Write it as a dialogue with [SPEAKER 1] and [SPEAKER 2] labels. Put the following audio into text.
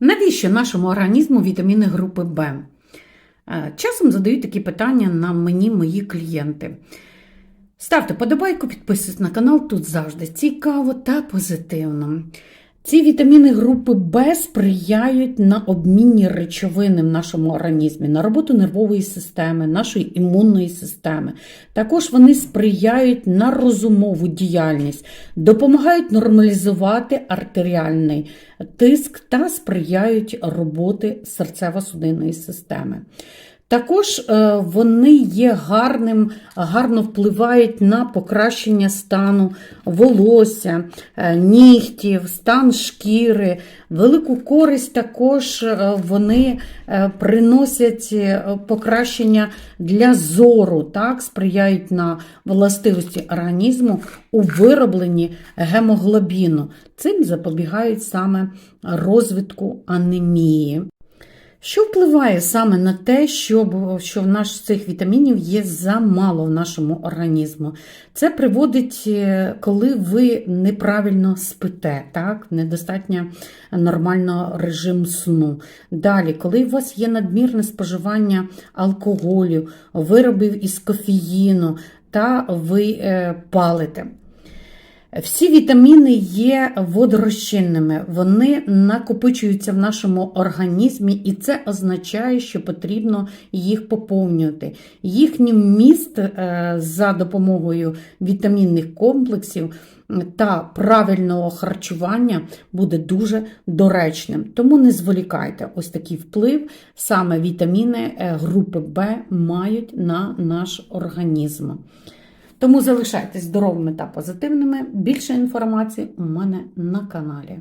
[SPEAKER 1] Навіщо нашому організму вітаміни групи В? Е, Часом задають такі питання на мені мої клієнти. Ставте подобайку, підписуйтесь на канал, тут завжди цікаво та позитивно. Ці вітаміни групи В сприяють на обмінні речовини в нашому організмі, на роботу нервової системи, нашої імунної системи. Також вони сприяють на розумову діяльність, допомагають нормалізувати артеріальний тиск та сприяють роботи серцево-судинної системи. Також е, вони є гарним, гарно впливають на покращення стану волосся, е, нігтів, стан шкіри. Велику користь також е, вони приносять покращення для зору, так, сприяють на властивості організму у виробленні гемоглобіну. Цим запобігають саме розвитку анемії. Що впливає саме на те, що, що в нас цих вітамінів є замало в нашому організму? Це приводить, е, коли ви неправильно спите, так? недостатньо нормально режим сну. Далі, коли у вас є надмірне споживання алкоголю, виробів із кофеїну, та ви е, палите. Всі вітаміни є водорозчинними, вони накопичуються в нашому організмі, і це означає, що потрібно їх поповнювати. Їхній вміст е, за допомогою вітамінних комплексів та правильного харчування буде дуже доречним. Тому не зволікайте, ось такий вплив саме вітаміни е, групи В мають на наш організм. Тому залишайтесь здоровими та позитивними. Більше інформації у мене на каналі.